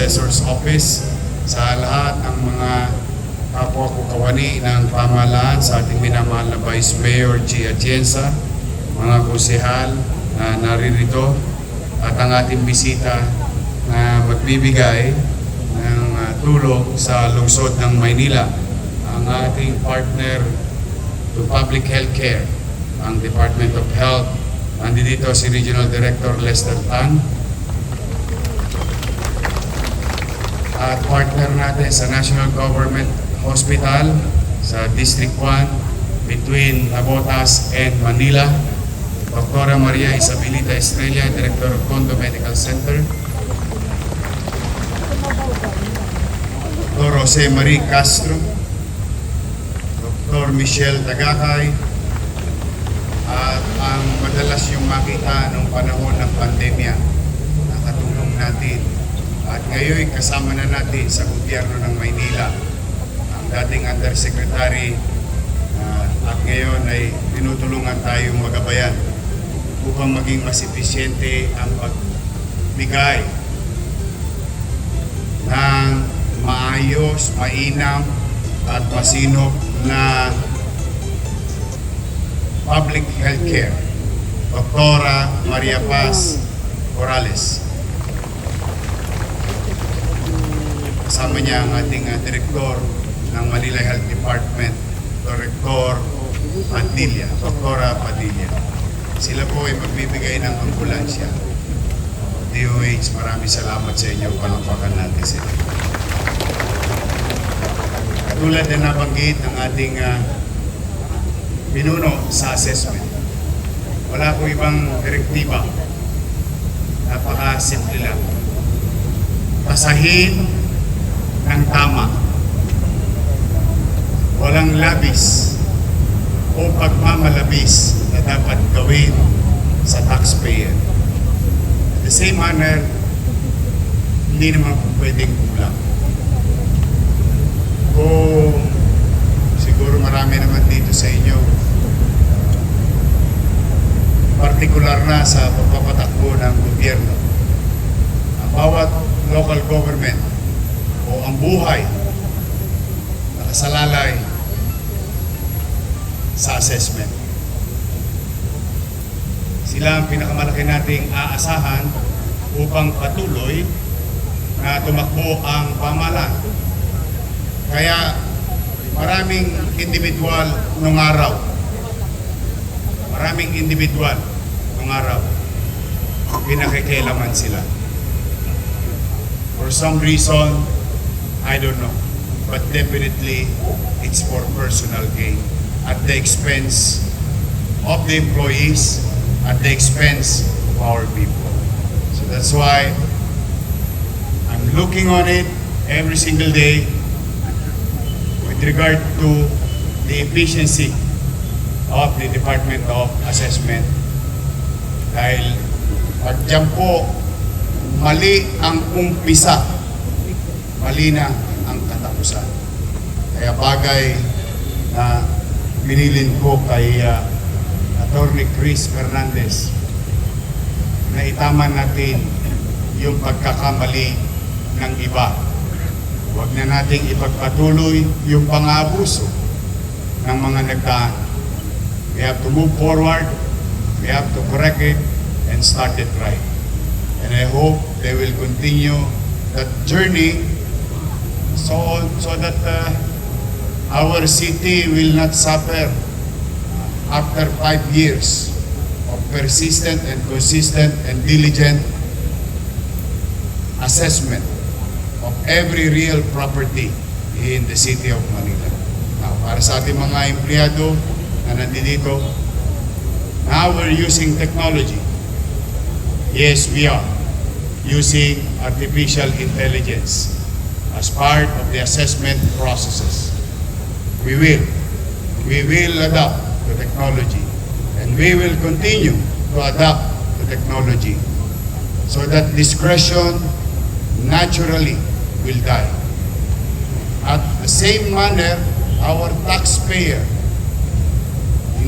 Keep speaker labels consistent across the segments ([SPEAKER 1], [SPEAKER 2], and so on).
[SPEAKER 1] Assessor's Office, sa lahat ng mga kapwa ko kawani ng pamahalaan, sa ating minamahal na Vice Mayor G. Atienza, mga kusihal na naririto, at ang ating bisita na magbibigay ng uh, tulong sa lungsod ng Maynila, ang ating partner to Public Health Care, ang Department of Health. Nandito si Regional Director Lester Tan. At partner natin sa National Government Hospital sa District 1 between Nabotas and Manila. Dr. Maria Isabelita Estrella, Director of Condo Medical Center. Dr. Jose Marie Castro, Dr. Michelle Tagakay, at ang madalas yung makita nung panahon ng pandemya, nakatulong natin. At ngayon kasama na natin sa gobyerno ng Maynila, ang dating Undersecretary ah, at ngayon ay tinutulungan tayong magabayan upang maging mas episyente ang pagbigay ng maayos, mainam at masinop na public health care. Doktora Maria Paz Corrales. Kasama niya ang ating uh, direktor ng Manila Health Department, Director Padilla, Doktora Padilla. Sila po ay magbibigay ng ambulansya. DOH, maraming salamat sa inyo. Palakpakan natin sila. Katulad na nabanggit ng ating pinuno sa assessment. Wala po ibang direktiba. Napaka-simple lang. Pasahin ng tama. Walang labis o pagmamalabis na dapat gawin sa taxpayer. At the same manner, hindi naman pwedeng kulang. Kung siguro marami naman dito sa inyo, partikular na sa pagpapatakbo ng gobyerno. Ang bawat local government o ang buhay nakasalalay sa assessment. Sila ang pinakamalaki nating aasahan upang patuloy na tumakbo ang pamahalaan. Kaya maraming individual nung araw, maraming individual nung araw, pinakikialaman sila. For some reason, I don't know, but definitely it's for personal gain at the expense of the employees, at the expense of our people. So that's why I'm looking on it every single day with regard to the efficiency of the Department of Assessment. Dahil pag dyan po, mali ang umpisa, mali na ang katapusan. Kaya bagay na binilin ko kay uh, Attorney Chris Fernandez na itama natin yung pagkakamali ng iba. Huwag na nating ipagpatuloy yung pang-abuso ng mga nagdaan. We have to move forward, we have to correct it, and start it right. And I hope they will continue that journey so, so that uh, our city will not suffer after five years of persistent and consistent and diligent assessment of every real property in the city of Manila. Now, para sa ating mga empleyado na nandito, now we're using technology. Yes, we are using artificial intelligence as part of the assessment processes. We will. We will adapt to technology and we will continue to adapt to technology so that discretion naturally will die. At the same manner, our taxpayer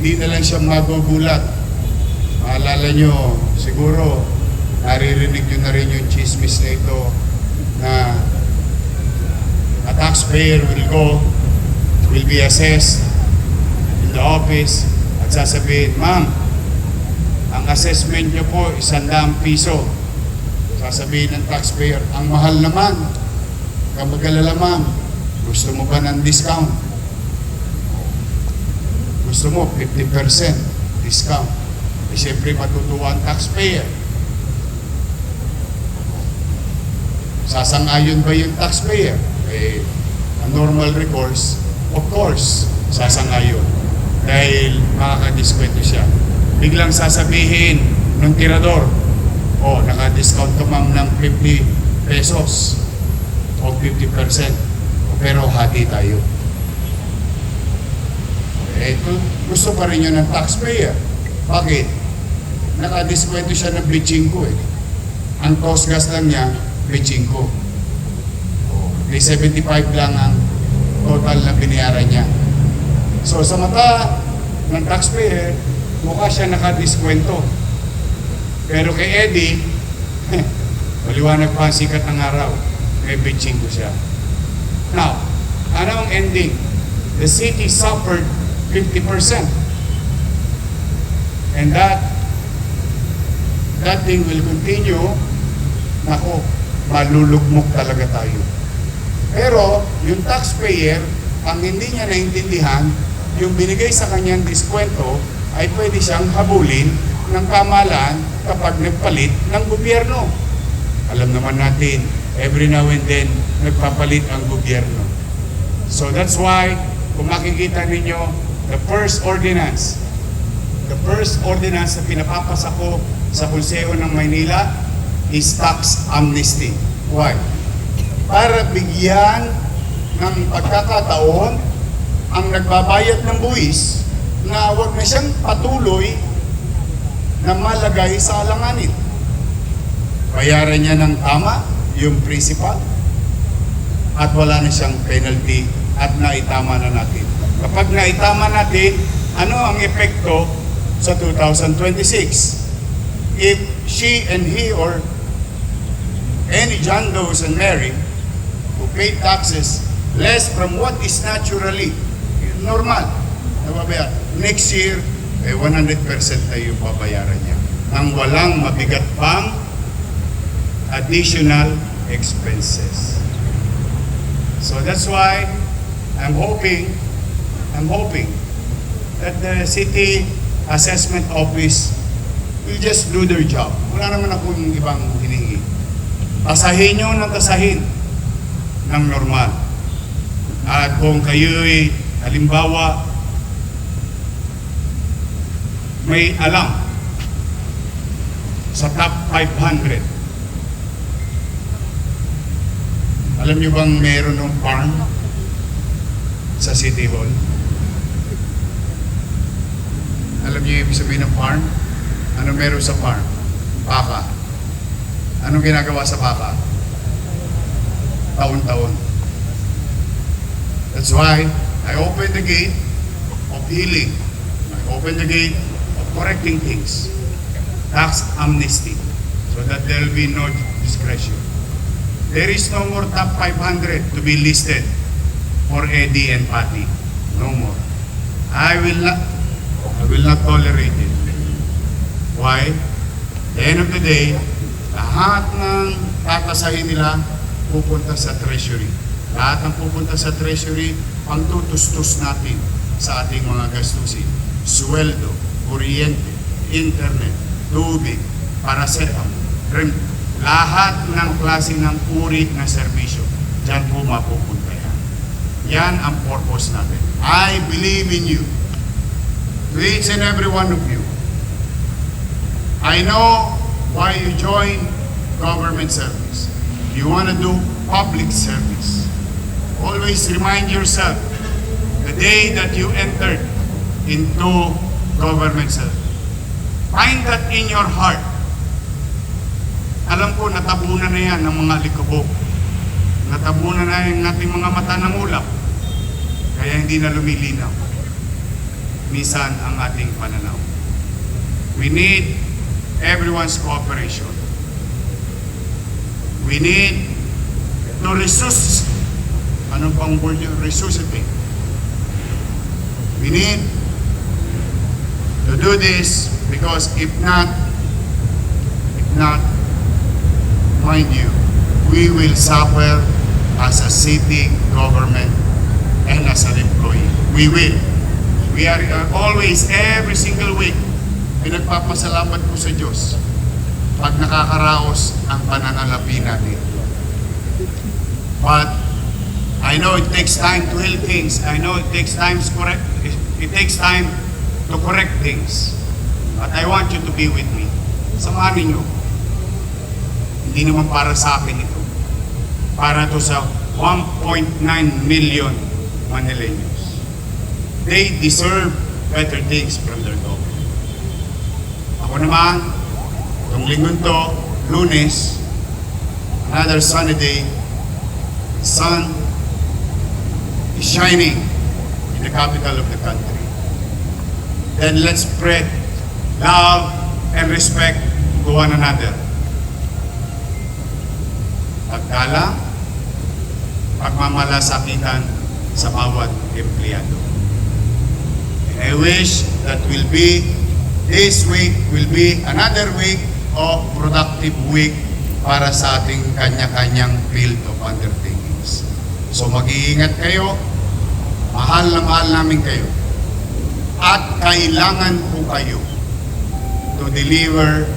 [SPEAKER 1] hindi na lang siya magugulat. Maalala nyo, siguro, naririnig nyo na rin yung chismis na ito na a taxpayer will go, will be assessed in the office at sasabihin, Ma'am, ang assessment nyo po, isandang piso. Sasabihin ng taxpayer, ang mahal naman. Kamagalala ma'am, gusto mo ba ng discount? Gusto mo 50% discount. Eh siyempre matutuwa ang taxpayer. Sasangayon ba yung taxpayer? Eh, normal recourse, of course, sasangayon. Dahil makakadiskwento siya. Biglang sasabihin ng tirador, oh, naka-discount ka ma'am ng 50 pesos o 50%. Pero hati tayo. Eh, gu- gusto pa rin yun ng taxpayer. Bakit? Nakadiskwento siya ng bitching ko eh. Ang cost gas lang niya, bitching ko. May 75 lang ang total na binayaran niya. So sa mata ng taxpayer, mukha siya nakadiskwento. Pero kay Eddie, maliwanag pa ang sikat ng araw. May bitching ko siya. Now, ano ang ending? The city suffered 50%. And that that thing will continue. Nako, malulugmok talaga tayo. Pero, yung taxpayer, ang hindi niya naintindihan, yung binigay sa kanyang diskwento ay pwede siyang habulin ng kamalan kapag nagpalit ng gobyerno. Alam naman natin, every now and then, nagpapalit ang gobyerno. So that's why, kung makikita ninyo, the first ordinance, the first ordinance na pinapapasa ko sa Konseho ng Maynila is tax amnesty. Why? Para bigyan ng pagkakataon ang nagbabayad ng buwis na huwag na siyang patuloy na malagay sa alanganin. Bayaran niya ng tama yung principal at wala na siyang penalty at naitama na natin. Kapag naitama natin, ano ang epekto sa 2026? If she and he or any John Doe's and Mary pay taxes less from what is naturally normal, nababayar. Next year, eh, 100% tayo babayaran niya. Nang walang mabigat pang additional expenses. So that's why I'm hoping, I'm hoping that the city assessment office will just do their job. Wala naman akong ibang hiningi. Tasahin nyo ng tasahin ng normal. At kung kayo'y halimbawa may alam sa top 500 alam niyo bang meron ng farm sa City Hall? Alam niyo ibig sabihin ng farm? Ano meron sa farm? Baka. Anong ginagawa sa baka? Taon-taon. That's why I open the gate of healing. I open the gate of correcting things. Tax amnesty. So that there will be no discretion. There is no more top 500 to be listed for Eddie and Patty. No more. I will not I will not tolerate it. Why? At the end of the day, lahat ng tatasahin nila pupunta sa treasury. Lahat ng pupunta sa treasury, pangtutustos natin sa ating mga gastusin. Sweldo, kuryente, internet, tubig, paracetamol, rem, lahat ng klase ng uri na serbisyo. Diyan po mapupunta yan. Yan ang purpose natin. I believe in you. To each and every one of you. I know why you join government service. You want to do public service. Always remind yourself the day that you entered into government service. Find that in your heart. Alam ko, natabunan na yan ng mga likubok. Natabunan na yung ating mga mata ng ulap. Kaya hindi na lumilinaw. misan ang ating pananaw. We need everyone's cooperation. We need to resuscitate. Ano pang word yun? Resuscitate. We need to do this because if not, if not, mind you, we will suffer as a city government and as an employee. We will. We are uh, always, every single week, pinagpapasalamat ko sa Diyos pag nakakaraos ang pananalapi natin. But I know it takes time to heal things. I know it takes time to correct. It, takes time to correct things. But I want you to be with me. Samahan ninyo. Hindi naman para sa akin ito. Para to sa 1.9 million Manileños. They deserve better things from their government. Ako naman, itong linggon to, lunes, another sunny day, sun is shining in the capital of the country. Then let's spread love and respect to one another. Pagkala, pagmamalasakitan sa bawat empleyado. And I wish that will be, this week will be another week of productive week para sa ating kanya-kanyang field of undertakings. So mag-iingat kayo, mahal na mahal namin kayo, at kailangan po kayo to deliver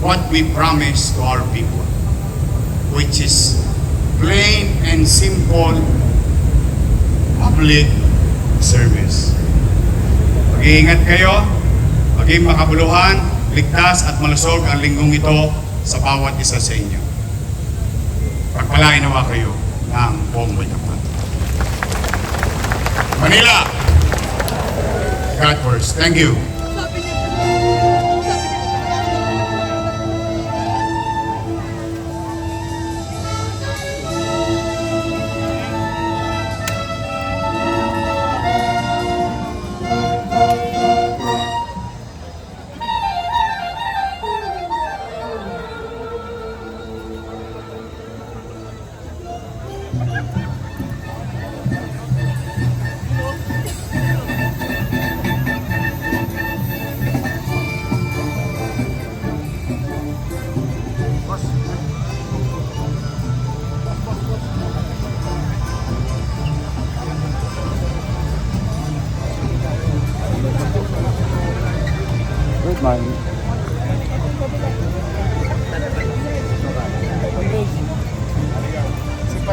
[SPEAKER 1] what we promise to our people, which is plain and simple public service. Mag-iingat kayo, maging makabuluhan, ligtas at malusog ang linggong ito sa bawat isa sa inyo. Pagpalain nawa kayo ng buong may kapal. Manila! God first. Thank you.
[SPEAKER 2] Thank you.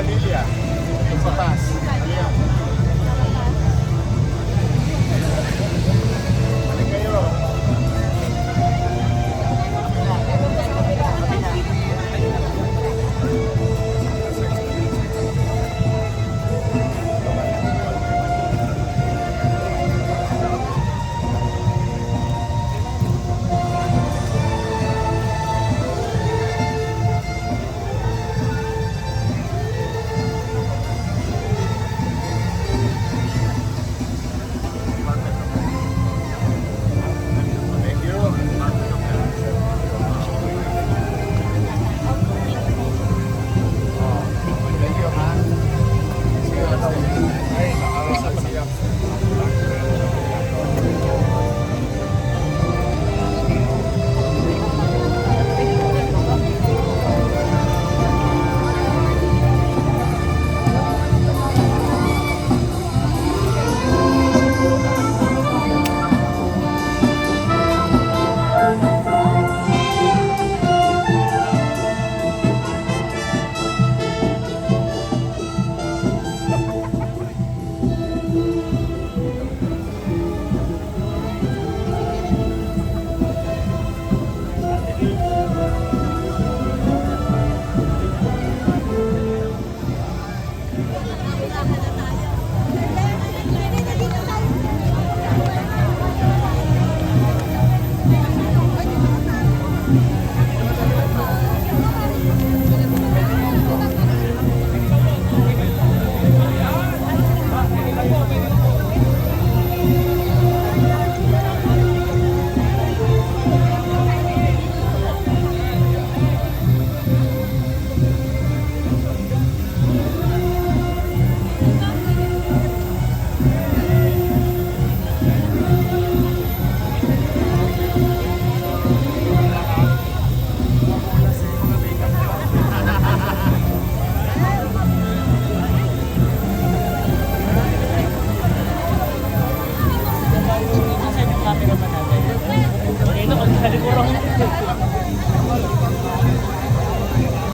[SPEAKER 1] Si Padilla. Sa taas.